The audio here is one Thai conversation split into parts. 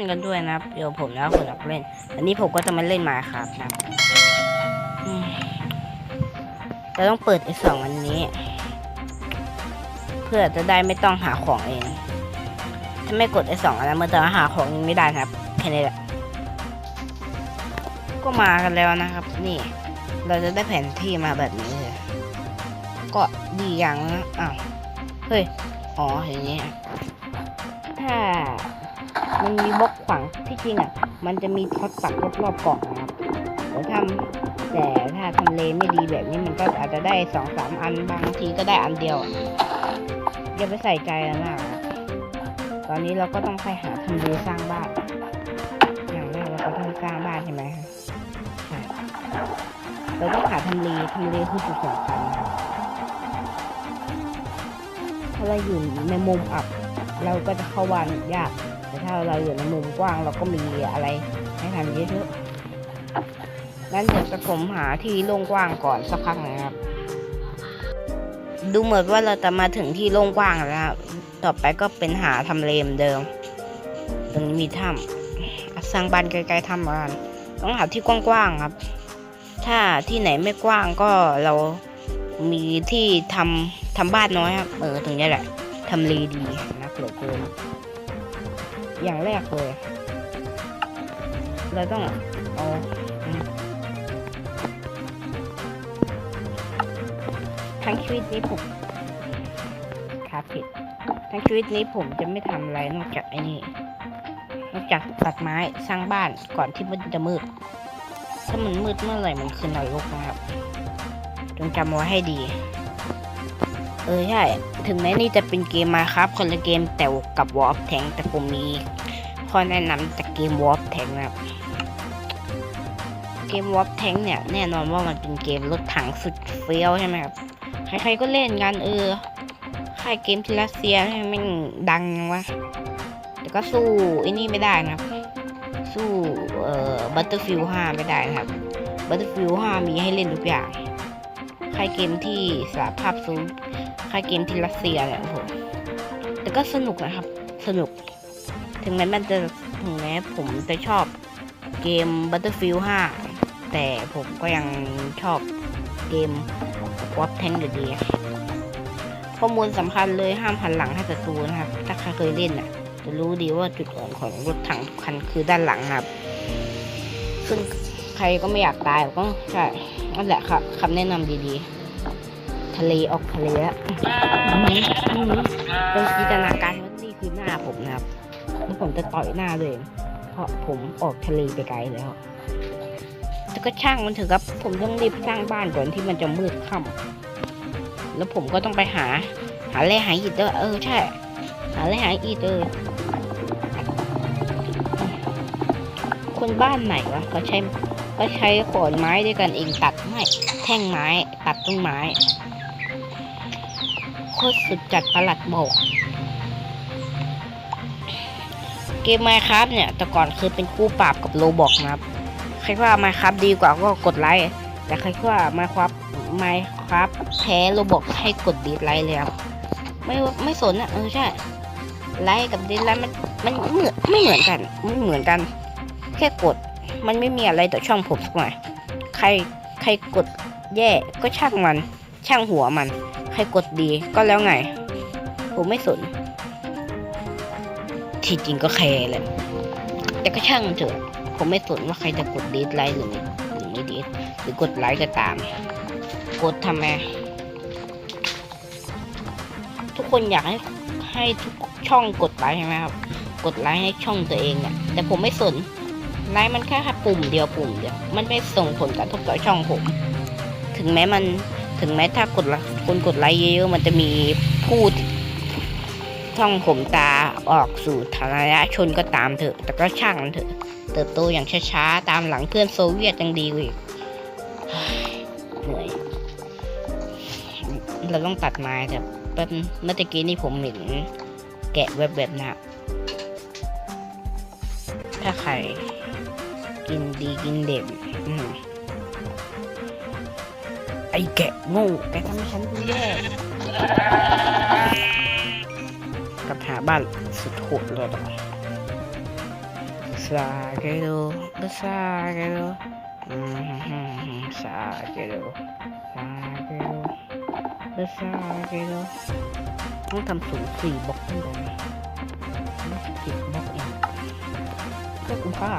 านกันด้วยนะครับ เดี๋ยวผมแล้วคนอยากเล่น อันนี้ผมก็จะมาเล่นมาครับนะครับอืมเราต้องเปิดไอ้สองอันนี้ เพื่อจะได้ไม่ต้องหาของเอง ถ้าไม่กดไอ้สองอันนั้นมันจะหาของเองไม่ได้นะครับแค่นี้แหละ ก็มากันแล้วนะครับ นี่ เราจะได้แผนที่มาแบบนี้เลยก็ดีอย่างนะอ้าว เฮ้ย อ๋ออย่างนี้ถ้า มันมีบล็อกขวางที่จริงอะ มันจะมีท็อตปักรอบๆเกาะนะครับแต่ทำแต่ถ้าทำเลไม่ดีแบบนี้มันก็อาจจะได้สองสามอันบางทีก็ได้อันเดียวอย่าไปใส่ใจแล้วนะ ตอนนี้เราก็ต้องไปหาทำเลสร้างบ้าน อย่างแรกเราก็ต้องสร้างบ้านใช่ไหมครับใช่เราต้องหาทำเลทำเลคือจุดสำคัญครับถ้าเราอยู่ในมุมอับ เราก็จะเข้าวันยาก แต่ถ้าเราอยู่ในมุมกว้างเราก็มีอะไรให้ทำเยอะๆงั้นเดี๋ยวจะผมหาที่โล่งกว้างก่อนสักพักนะครับ ดูเหมือนว่าเราจะมาถึงที่โล่งกว้างแล้วต่อไปก็เป็นหาทำเลเหมเดิม ตรงนี้มีถ้ำสร้างบ้านใกลๆถ้ำบ้านต้องหาที่กว้างๆครับ ถ้าที่ไหนไม่กว้างก็เรามีที่ทำทำบ้านน้อยครับ เออ ตรงนี้แหละทำเลดีนะเหลือเกิน อย่างแรกเลย เราต้องเอาทั้งชีวิตนี้ผมครับผิดทั้งชีวิตนี้ผมจะไม่ทำอะไรนอกจากไอ้นี่ นอกจากตัดไม้สร้างบ้านก่อนที่มันจะมืด ถ้ามันมืดเมื่อไหร่มันคือนรกนะครับ จงจำไว้ให้ดี ออใช่ ถึงแม้นี่จะเป็นเกมมาครับคนละเกมแต่กับ War of Tank แต่ผมมีข้อแนะนำจากเกม War of Tank นะครับเกม War of Tank เนี่ยแน่นอนว่ามันเป็นเกมรถถังสุดเฟี้ยวใช่ไหมครับใครๆก็เล่นกันเออค่ายเกมที่รัสเซียแม่งดังยังวะแต่ก็สู้ไอ้นี่ไม่ได้นะครับ สู้เอ่อ Battlefield 5ไม่ได้นะครับ Battlefield 5มีให้เล่นทุกอย่างค่ายเกมที่สาภาพสูง ค่ายเกมที่รัสเซียเนี่ยโอ้โหแต่ก็สนุกนะครับ สนุก ถึงแม้มันจะถึงแม้ผมจะชอบเกม Battlefield 5 แต่ผมก็ยังชอบเกม w a r Tank อยู่ดี ข้อมูลสำคัญเลยห้ามหันหลังให้ศัตรูนะครับ ถ้าใครเคยเล่นน่ะ จะรู้ดีว่าจุดอ่อนของรถถังทุกคันคือด้านหลังครับ ซึ่งใครก็ไม่อยากตายก็ใช่นั่นแหละครับคำแนะนำดีๆ ทะเลออกทะเลแล้วอื้อหืออื้อหือเป็นจินตนาการว่านี่คือหน้าผมนะครับแล้วผมจะต่อยหน้าเลย เพราะผมออกทะเลไปไกลแล้วแต่ก็ช่างมันเถอะครับ ผมต้องรีบสร้างบ้านก่อนที่มันจะมืดค่ำแล้วผมก็ต้องไปหา หาแร่หาหินด้วยเออใช่ หาแร่หาหินเออคนบ้านไหนวะเขาใช้ก็ใช้ขอนไม้ด้วยกันเองตัดไม่แท่งไม้ตัดต้นไม้ คตรสุดจัดประหลัดบอก เกม Minecraft เนี่ย แต่ก่อนคือเป็นคู่ปราบกับโลบอกนะครับใครว่า Minecraft ดีกว่าก็กดไลค์แต่ใครว่า Minecraft Minecraft แพ้โลบอกให้กดดีไลค์เลยครับไม่ไม่สนอะเออใช่ไลค์กับดีไลค์มันมันเหมือนไม่เหมือนกันไม่เหมือนกัน แค่กดมันไม่มีอะไรต่อช่องผมสักหน่อยใครใครกดแย่ก็ช่างมัน ช่างหัวมัน ใครกดดีก็แล้วไง ผมไม่สน ที่จริงก็แคร์แหละ แต่ก็ช่างเถอะ ผมไม่สนว่าใครจะกดดีไลค์หรือไม่หรือไม่ดีหรือกดไลค์ก็ตาม กดทำไม ทุกคนอยากให้ให้ทุกช่องกดไลค์ใช่ไหมครับ กดไลค์ให้ช่องตัวเองเนี่ยแต่ผมไม่สนไลค์มันแค่แค่ปุ่มเดียวปุ่มเดียว มันไม่ส่งผลกระทบต่อช่องผม ถึงแม้มัน ถึงแม้ถ้ากดค์คนกดไลค์เยอะๆมันจะมีผู้ช่องผมตาออกสู่ฐานะชนก็ตามเถอะ แต่ก็ช่างมันเถอะ เติบโตอย่างช้าๆ ตามหลังเพื่อนโซเวียตยังดีกว่าอีกเหนื่อย เราต้องตัดไม้แต่เมื่อกี้นี่ผมเห็นแกะแวบๆนะ ถ้าใครกินดีกินเด่นอืม ไอแกะโง่แกทำให้ฉันดูแย่กับหาบ้านสุดโหดเลยเหรอ Besarelo, besarelo. Mhm, Besarelo, besarelo, besarelo. ต้องทำสูงสี่บล็อกขึ้นไปไม่สิบบล็อกเองก็คุ้มค่า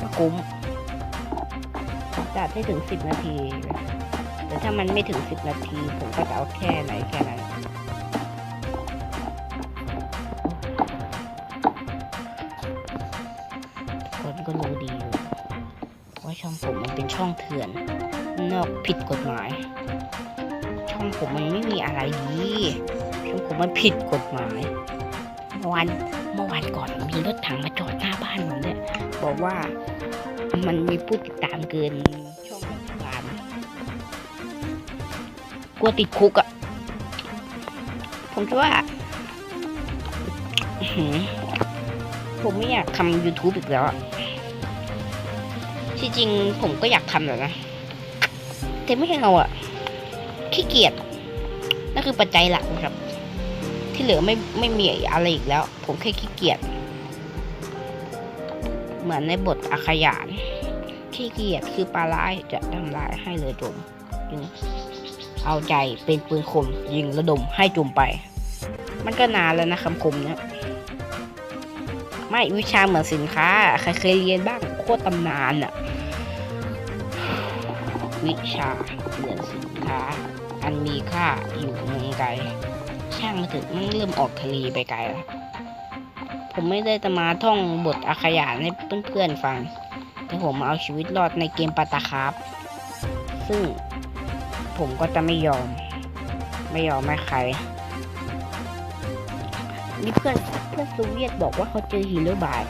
ก็คุ้มจัดให้ถึงสิบนาที แต่ถ้ามันไม่ถึงสิบนาที ผมก็จะเอาแค่ไหนแค่นั้นคนก็รู้ดีอยู่ว่าช่องผมมันเป็นช่องเถื่อน นอกผิดกฎหมาย ช่องผมมันไม่มีอะไรดีช่องผมมันผิดกฎหมายเมื่อวันเมื่อวันก่อนมีรถถังมาจอดหน้าบ้านผมเนี่ยบอกว่ามันมีผู้ติดตามเกิน ลัวติดคุกอะ่ะ ผมคิดว่าอื้อหือผมไม่อยากทำ YouTube อีกแล้วอะที่จริงผมก็อยากทำแหละนะ แต่ไม่เอาอะขี้เกียจ นั่นคือปัจจัยหลักนะครับ ที่เหลือไม่ไม่มีอะไรอีกแล้ว ผมแค่ขี้เกียจ เหมือนในบทอาขยานขี้เกียจคือปลาร้ายจะทำลายให้เลยจมจึง เอาใจเป็นปืนคมยิงระดมให้จุ่มไป มันก็นานแล้วนะคำคมเนี้ยไม่วิชาเหมือนสินค้า ใครเคยเรียนบ้างโคตรตำนานอะวิชาเหมือนสินค้า อันมีค่าอยู่เมืองไกล ช่างมาถึงมันเริ่มออกทะเลไปไกลแล้วผมไม่ได้จะมาท่องบทอาขยานให้เพื่อนๆฟัง แต่ผมมาเอาชีวิตรอดในเกมปาตาคาร์ฟซึ่ง ผมก็จะไม่ยอม ไม่ยอมให้ใครนี่เพื่อนเพื่อนโซเวียตบอกว่าเขาเจอฮีโร่บาย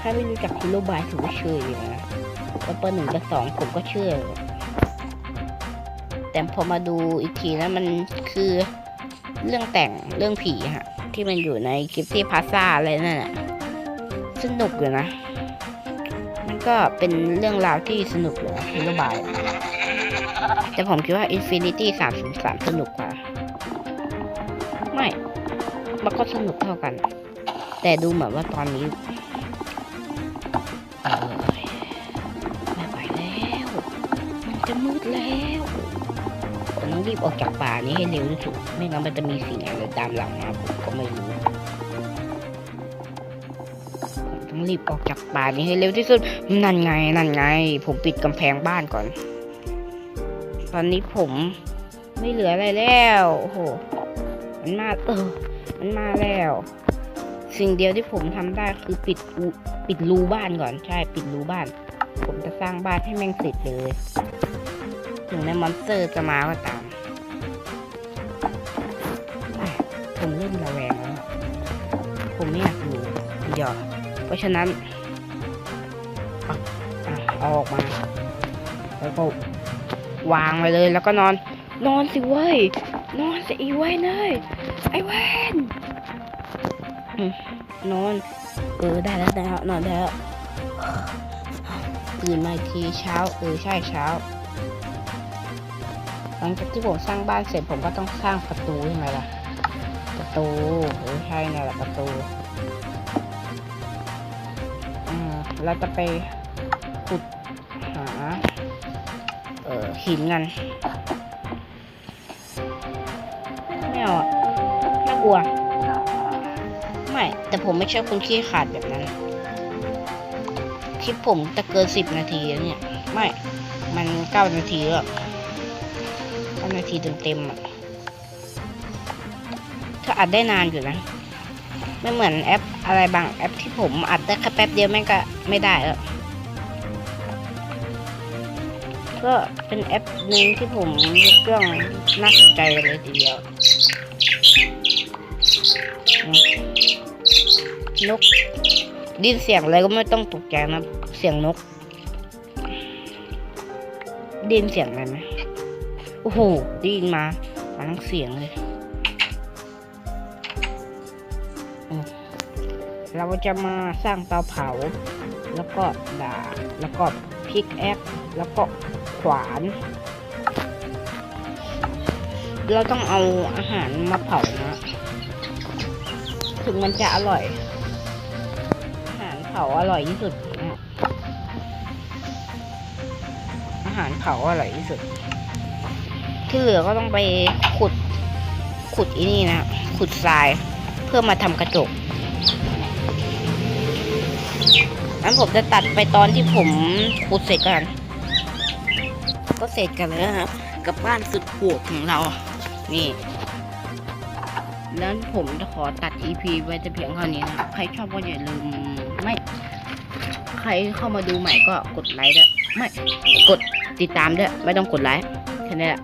ถ้าไม่รู้จักฮีโร่บายถือว่าเชื่อยู่นะแล้วเปิดหนึ่งกับสองผมก็เชื่อ แต่พอมาดูอีกทีแล้วมันคือเรื่องแต่งเรื่องผีฮะ ที่มันอยู่ในคลิปที่พาซ่าอะไรนั่นน่ะสนุกอยู่นะ มันก็เป็นเรื่องราวที่สนุกเลยฮีโร่บาย แต่ผมคิดว่า Infinity 303 สนุกกว่า ไม่ มันก็สนุกเท่ากัน แต่ดูเหมือนว่าตอนนี้เอยไม่ไหวแล้ว มันจะมืดแล้วผมต้องรีบออกจากป่านี้ให้เร็วที่สุด ไม่งั้นมันจะมีสิ่งอะไรตามหลังมาผมก็ไม่รู้ผมต้องรีบออกจากป่านี้ให้เร็วที่สุด นั่นไง นั่นไง ผมปิดกำแพงบ้านก่อน ตอนนี้ผมไม่เหลืออะไรแล้วโอ้โหมันมาเออมันมาแล้ว สิ่งเดียวที่ผมทำได้คือปิดปิดรูบ้านก่อนใช่ปิดรูบ้าน ผมจะสร้างบ้านให้แม่งเสร็จเลย ถึงแม้มอนสเตอร์จะมาก็ตามผมเริ่มระแวงแล้วผมไม่อยากอยู่เดี๋ยวเพราะฉะนั้นเอาออกมา แล้วก็ วางไปเลยแล้วก็นอน นอนสิเว้ย นอนสิอีเว้ยเนยไอ้เวนนอน เออได้แล้วได้แล้วนอนได้แล้วตื่นมาทีเช้าเออใช่เช้า หลังจากที่ผมสร้างบ้านเสร็จผมก็ต้องสร้างประตูใช่ไหมล่ะ ประตูเออใช่ไงล่ะประตูอืมเราจะไปขุด หินกันไม่เอาน่ากลัว ไม่ แต่ผมไม่ใชอบคนขี้ขาดแบบนั้นคลิปผมจะเกินสิบนาทีแล้วเนี่ย ไม่ มันเก้านาทีแล้วเก้านาทีเต็มๆอะถ้าอัดได้นานอยู่นะไม่เหมือนแอปอะไรบางแอปที่ผมอัดได้แค่แป๊บเดียวแม่งก็ไม่ได้แล้ว ก็เป็นแอปหนึ่งที่ผมยกย่องน่าสนใจเลยทีเดียวนกดินเสียงอะไรก็ไม่ต้องตกใจนะ เสียงนก ดินเสียงอะไรไหมโอ้โหดินมามาทั้งเสียงเลยเราจะมาสร้างเตาเผา แล้วก็ดาแล้วก็พิกแอคแล้วก็ ขวาน เราต้องเอาอาหารมาเผานะ ถึงมันจะอร่อย อาหารเผาอร่อยที่สุดนะฮะอาหารเผาอร่อยที่สุด ที่เหลือก็ต้องไปขุด ขุดอีนี่นะ ขุดทราย เพื่อมาทำกระจกงั้นผมจะตัดไปตอนที่ผมขุดเสร็จกัน ก็เสร็จกันแล้วนะครับ กับบ้านสุดโหดของเรา นี่แล้วผมจะขอตัด EP ไว้แต่เพียงเท่านี้นะครใครชอบก็อย่าลืมไม่ ใครเข้ามาดูใหม่ก็กดไลค์ด้วยไม่กดติดตามด้วยไม่ต้องกดไลค์แค่นี้แหละ